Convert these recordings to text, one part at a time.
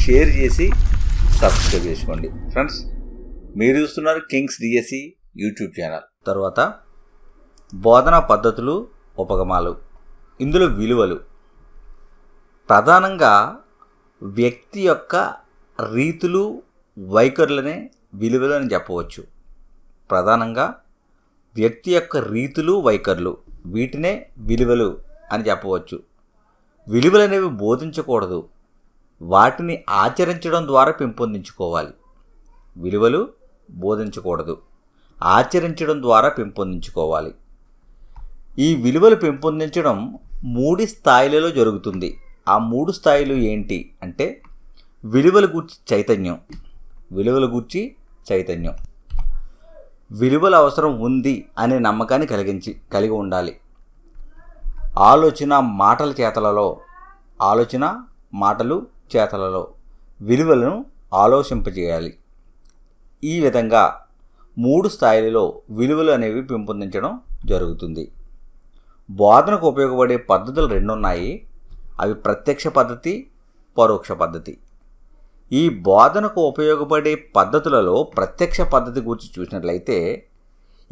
Share చేసి subscribe చేసుకోండి. Friends మీరు చూస్తున్నారు కింగ్స్ డిఎస్సి యూట్యూబ్ ఛానల్. తర్వాత బోధనా పద్ధతులు ఉపగమాలు. ఇందులో విలువలు. ప్రధానంగా వ్యక్తి యొక్క రీతులు వైఖరులనే విలువలు అని చెప్పవచ్చు. ప్రధానంగా వ్యక్తి యొక్క రీతులు వైఖరులు. వీటినే విలువలు అని చెప్పవచ్చు. విలువలు అనేవి బోధించకూడదు. వాటిని ఆచరించడం ద్వారా పెంపొందించుకోవాలి. విలువలు బోధించకూడదు. ఆచరించడం ద్వారా పెంపొందించుకోవాలి. ఈ విలువలు పెంపొందించడం మూడు స్థాయిలలో జరుగుతుంది. ఆ మూడు స్థాయిలు ఏంటి? అంటే విలువల గూర్చి చైతన్యం. విలువల గూర్చి చైతన్యం. విలువల అవసరం ఉంది అనే నమ్మకాన్ని కలిగించి కలిగి ఉండాలి. ఆలోచన మాటల చేతలలో ఆలోచన మాటలు చేతలలో విలువలను ఆలోచింపజేయాలి. ఈ విధంగా మూడు స్థాయిలలో విలువలు అనేవి పెంపొందించడం జరుగుతుంది. బోధనకు ఉపయోగపడే పద్ధతులు రెండు ఉన్నాయి అవి ప్రత్యక్ష పద్ధతి పరోక్ష పద్ధతి. ఈ బోధనకు ఉపయోగపడే పద్ధతులలో ప్రత్యక్ష పద్ధతి గురించి చూసినట్లయితే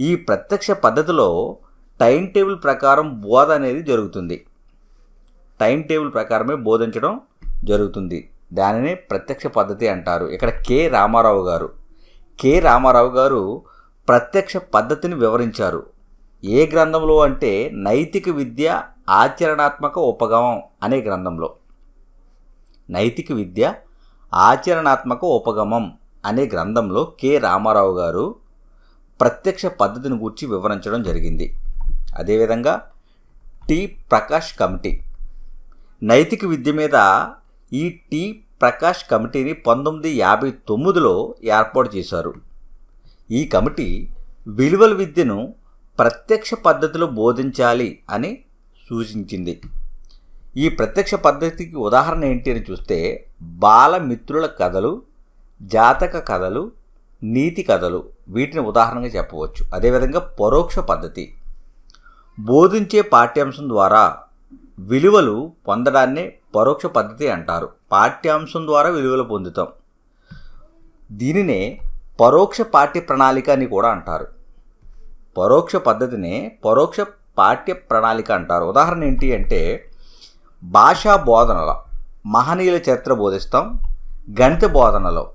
ఈ ప్రత్యక్ష పద్ధతిలో టైం టేబుల్ ప్రకారం బోధ అనేది జరుగుతుంది. టైం టేబుల్ ప్రకారమే బోధించడం జరుగుతుంది. దానిని ప్రత్యక్ష పద్ధతి అంటారు. ఇక్కడ కె రామారావు గారు. కె రామారావు గారు ప్రత్యక్ష పద్ధతిని వివరించారు. ఏ గ్రంథంలో అంటే నైతిక విద్య ఆచరణాత్మక ఉపగమం అనే గ్రంథంలో. నైతిక విద్య ఆచరణాత్మక ఉపగమం అనే గ్రంథంలో కె రామారావు గారు ప్రత్యక్ష పద్ధతిని గురించి వివరించడం జరిగింది. అదేవిధంగా టి ప్రకాష్ కమిటీ. నైతిక విద్య మీద ఈ టి ప్రకాష్ కమిటీని పంతొమ్మిది యాభై తొమ్మిదిలో ఏర్పాటు చేశారు. ఈ కమిటీ విలువల విద్యను ప్రత్యక్ష పద్ధతిలో బోధించాలి అని సూచించింది. ఈ ప్రత్యక్ష పద్ధతికి ఉదాహరణ ఏంటి అని చూస్తే బాలమిత్రుల కథలు జాతక కథలు నీతి కథలు వీటిని ఉదాహరణగా చెప్పవచ్చు. అదేవిధంగా పరోక్ష పద్ధతి. బోధించే పాఠ్యాంశం ద్వారా విలువలు పొందడాన్ని పరోక్ష పద్ధతి అంటారు. పాఠ్యాంశం ద్వారా విలువలు పొందుతాం. దీనినే పరోక్ష పాఠ్య ప్రణాళిక అని కూడా అంటారు. పరోక్ష పద్ధతినే పరోక్ష పాఠ్య ప్రణాళిక అంటారు. ఉదాహరణ ఏంటి అంటే భాషా బోధనలో మహనీయుల చరిత్ర బోధిస్తాం. గణిత బోధనలో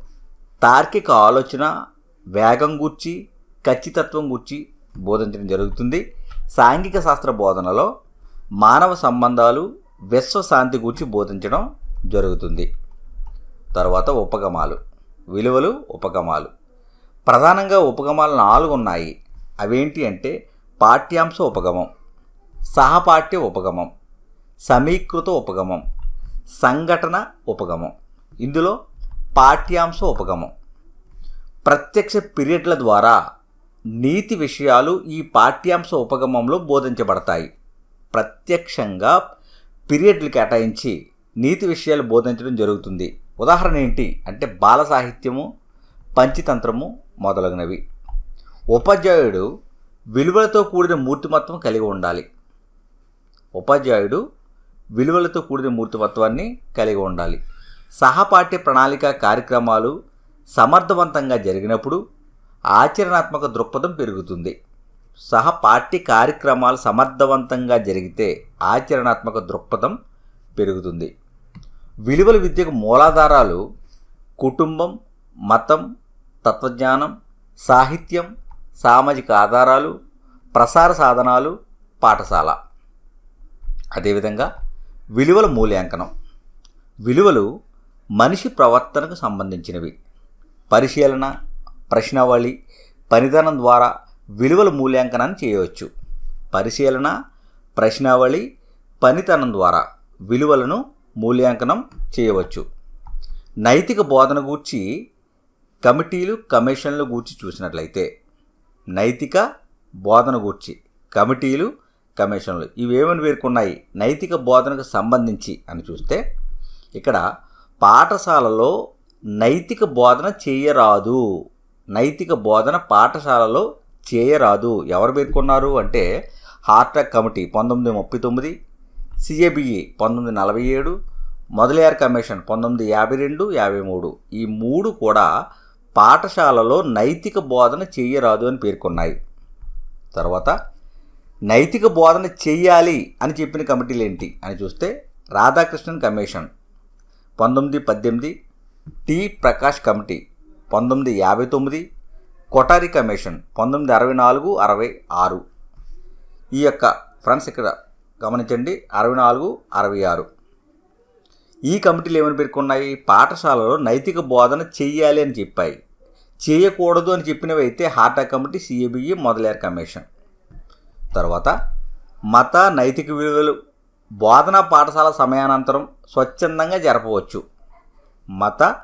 తార్కిక ఆలోచన వేగం గూర్చి ఖచ్చితత్వం గూర్చి బోధించడం జరుగుతుంది. సాంఘిక శాస్త్ర బోధనలో మానవ సంబంధాలు విశ్వశాంతి గురించి బోధించడం జరుగుతుంది. తర్వాత ఉపగమాలు. విలువలు ఉపగమాలు. ప్రధానంగా ఉపగమాలు నాలుగు ఉన్నాయి. అవేంటి అంటే పాఠ్యాంశ ఉపగమం సహపాఠ్య ఉపగమం సమీకృత ఉపగమం సంఘటన ఉపగమం. ఇందులో పాఠ్యాంశ ఉపగమం. ప్రత్యక్ష పీరియడ్ల ద్వారా నీతి విషయాలు ఈ పాఠ్యాంశ ఉపగమంలో బోధించబడతాయి. ప్రత్యక్షంగా పీరియడ్లు కేటాయించి నీతి విషయాలు బోధించడం జరుగుతుంది. ఉదాహరణ ఏంటి అంటే బాల సాహిత్యము పంచతంత్రము మొదలగునవి. ఉపాధ్యాయుడు విలువలతో కూడిన మూర్తిమత్వం కలిగి ఉండాలి. ఉపాధ్యాయుడు విలువలతో కూడిన మూర్తిమత్వాన్ని కలిగి ఉండాలి. సహపాఠ్య ప్రణాళిక కార్యక్రమాలు సమర్థవంతంగా జరిగినప్పుడు ఆచరణాత్మక దృక్పథం పెరుగుతుంది. సహ పార్టీ కార్యక్రమాలు సమర్థవంతంగా జరిగితే ఆచరణాత్మక దృక్పథం పెరుగుతుంది. విలువల విద్యకు మూలాధారాలు కుటుంబం మతం తత్వజ్ఞానం సాహిత్యం సామాజిక ఆధారాలు ప్రసార సాధనాలు పాఠశాల. అదేవిధంగా విలువల మూల్యాంకనం. విలువలు మనిషి ప్రవర్తనకు సంబంధించినవి. పరిశీలన ప్రశ్నావళి పనిదనం ద్వారా విలువల మూల్యాంకనాన్ని చేయవచ్చు. పరిశీలన ప్రశ్నావళి పనితనం ద్వారా విలువలను మూల్యాంకనం చేయవచ్చు. నైతిక బోధన గూర్చి కమిటీలు కమిషన్లు గూర్చి చూసినట్లయితే నైతిక బోధన గూర్చి కమిటీలు కమిషన్లు ఇవేమని పేర్కొన్నాయి? నైతిక బోధనకు సంబంధించి అని చూస్తే ఇక్కడ పాఠశాలలో నైతిక బోధన చేయరాదు. నైతిక బోధన పాఠశాలలో చేయరాదు. ఎవరు పేర్కొన్నారు అంటే హార్టాక్ కమిటీ పంతొమ్మిది ముప్పై తొమ్మిది సిఏబిఈ పంతొమ్మిది నలభై ఏడు మొదలయార్ కమిషన్ పంతొమ్మిది యాభై రెండు యాభై మూడు. ఈ మూడు కూడా పాఠశాలలో నైతిక బోధన చేయరాదు అని పేర్కొన్నాయి. తర్వాత నైతిక బోధన చేయాలి అని చెప్పిన కమిటీలు ఏంటి అని చూస్తే రాధాకృష్ణన్ కమిషన్ పంతొమ్మిది పద్దెనిమిది టి ప్రకాష్ కమిటీ పంతొమ్మిది యాభై తొమ్మిది కొటారి కమిషన్ పంతొమ్మిది అరవై నాలుగు అరవై ఆరు. ఈ యొక్క ఫ్రెండ్స్ ఇక్కడ గమనించండి అరవై నాలుగు అరవై ఆరు. ఈ కమిటీలు ఏమని పేర్కొన్నాయి? పాఠశాలలో నైతిక బోధన చెయ్యాలి అని చెప్పాయి. చేయకూడదు అని చెప్పినవి అయితే హార్టా కమిటీ సిఏబిఈ మొదలయ్యారు కమిషన్. తర్వాత మత నైతిక విలువలు బోధనా పాఠశాల సమయానంతరం స్వచ్ఛందంగా జరపవచ్చు. మత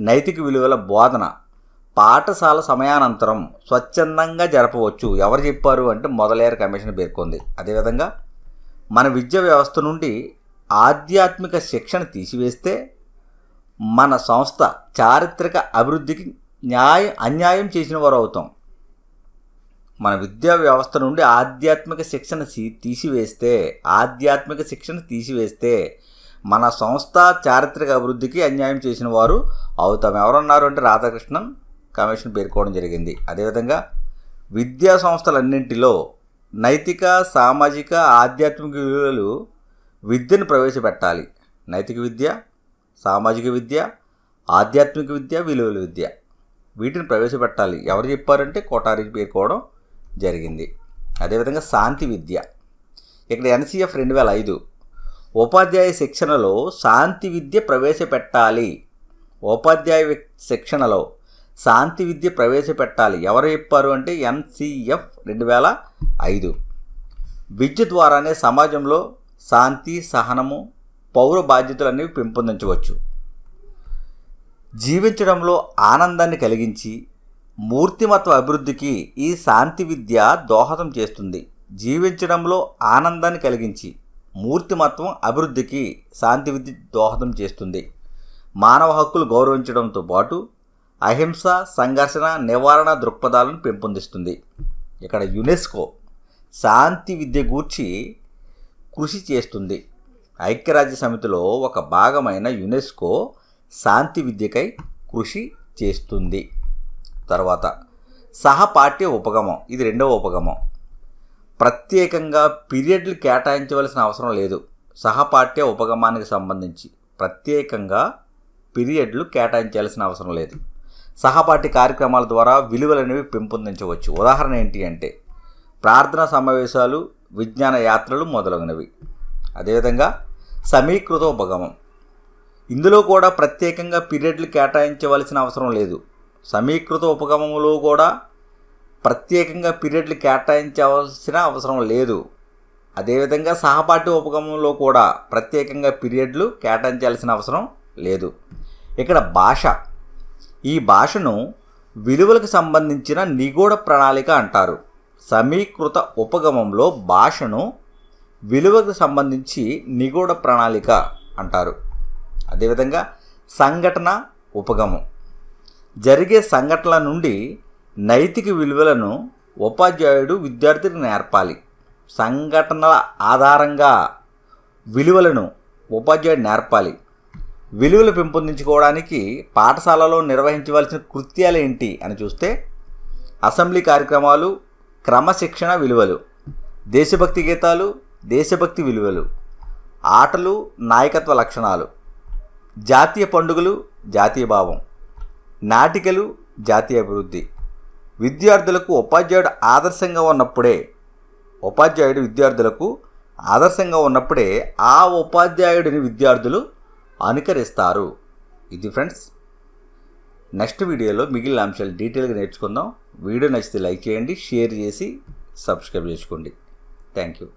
నైతిక విలువల బోధన పాఠశాల సమయానంతరం స్వచ్ఛందంగా జరపవచ్చు. ఎవరు చెప్పారు అంటే మొదలయ్యారు కమిషన్ పేర్కొంది. అదేవిధంగా మన విద్యా వ్యవస్థ నుండి ఆధ్యాత్మిక శిక్షణ తీసివేస్తే మన సంస్థ చారిత్రక అభివృద్ధికి న్యాయం అన్యాయం చేసిన వారు అవుతాం మన విద్యా వ్యవస్థ నుండి ఆధ్యాత్మిక శిక్షణ తీసివేస్తే ఆధ్యాత్మిక శిక్షణ తీసివేస్తే మన సంస్థ చారిత్రక అభివృద్ధికి అన్యాయం చేసిన వారు అవుతాం. ఎవరన్నారు అంటే రాధాకృష్ణన్? కమిషన్ పేర్కోవడం జరిగింది. అదేవిధంగా విద్యా సంస్థలన్నింటిలో నైతిక సామాజిక ఆధ్యాత్మిక విలువలు విద్యను ప్రవేశపెట్టాలి. నైతిక విద్య సామాజిక విద్య ఆధ్యాత్మిక విద్య విలువల విద్య వీటిని ప్రవేశపెట్టాలి. ఎవరు చెప్పారంటే కోటారి పేర్కోవడం జరిగింది. అదేవిధంగా శాంతి విద్య. ఇక్కడ ఎన్సీఎఫ్ రెండు వేల ఐదు ఉపాధ్యాయ శిక్షణలో శాంతి విద్య ప్రవేశపెట్టాలి. ఉపాధ్యాయ శిక్షణలో శాంతి విద్య ప్రవేశపెట్టాలి. ఎవరు చెప్పారు అంటే ఎన్సిఎఫ్ రెండు వేల ఐదు. విద్య ద్వారానే సమాజంలో శాంతి సహనము పౌర బాధ్యతలు అనేవి పెంపొందించవచ్చు. జీవించడంలో ఆనందాన్ని కలిగించి మూర్తిమత్వ అభివృద్ధికి ఈ శాంతి విద్య దోహదం చేస్తుంది. జీవించడంలో ఆనందాన్ని కలిగించి మూర్తిమత్వం అభివృద్ధికి శాంతి విద్య దోహదం చేస్తుంది. మానవ హక్కులు గౌరవించడంతో పాటు అహింస సంఘర్షణ నివారణ దృక్పథాలను పెంపొందిస్తుంది. ఇక్కడ యునెస్కో శాంతి విద్య గూర్చి కృషి చేస్తుంది. ఐక్యరాజ్య సమితిలో ఒక భాగమైన యునెస్కో శాంతి విద్యకై కృషి చేస్తుంది. తర్వాత సహపాఠ్య ఉపగమం ఇది రెండవ ఉపగమం. ప్రత్యేకంగా పీరియడ్లు కేటాయించవలసిన అవసరం లేదు. సహపాఠ్య ఉపగమానికి సంబంధించి ప్రత్యేకంగా పీరియడ్లు కేటాయించాల్సిన అవసరం లేదు. సహపాఠి కార్యక్రమాల ద్వారా విలువలు అనేవి పెంపొందించవచ్చు. ఉదాహరణ ఏంటి అంటే ప్రార్థనా సమావేశాలు విజ్ఞాన యాత్రలు మొదలగునవి. అదేవిధంగా సమీకృత ఉపగమం. ఇందులో కూడా ప్రత్యేకంగా పీరియడ్లు కేటాయించవలసిన అవసరం లేదు. సమీకృత ఉపగమంలో కూడా ప్రత్యేకంగా పీరియడ్లు కేటాయించవలసిన అవసరం లేదు. అదేవిధంగా సహపాఠ్య ఉపగమంలో కూడా ప్రత్యేకంగా పీరియడ్లు కేటాయించాల్సిన అవసరం లేదు. ఇక్కడ భాష. ఈ భాషను విలువలకు సంబంధించిన నిగూఢ ప్రణాళిక అంటారు. సమీకృత ఉపగమంలో భాషను విలువకు సంబంధించి నిగూఢ ప్రణాళిక అంటారు. అదేవిధంగా సంఘటన ఉపగమం. జరిగే సంఘటనల నుండి నైతిక విలువలను ఉపాధ్యాయుడు విద్యార్థికి నేర్పాలి. సంఘటనల ఆధారంగా విలువలను ఉపాధ్యాయుడు నేర్పాలి. విలువలు పెంపొందించుకోవడానికి పాఠశాలలో నిర్వహించవలసిన కృత్యాలు ఏంటి అని చూస్తే అసెంబ్లీ కార్యక్రమాలు క్రమశిక్షణ విలువలు దేశభక్తి గీతాలు దేశభక్తి విలువలు ఆటలు నాయకత్వ లక్షణాలు జాతీయ పండుగలు జాతీయ భావం నాటికలు జాతీయ అభివృద్ధి. విద్యార్థులకు ఉపాధ్యాయుడు ఆదర్శంగా ఉన్నప్పుడే ఉపాధ్యాయుడు విద్యార్థులకు ఆదర్శంగా ఉన్నప్పుడే ఆ ఉపాధ్యాయుడిని విద్యార్థులు అనుకరిస్తారు. ఇది ఫ్రెండ్స్ నెక్స్ట్ వీడియోలో మిగిలిన అంశాలు డీటెయిల్గా నేర్చుకుందాం. వీడియో నచ్చితే లైక్ చేయండి షేర్ చేసి సబ్స్క్రైబ్ చేసుకోండి. Thank you.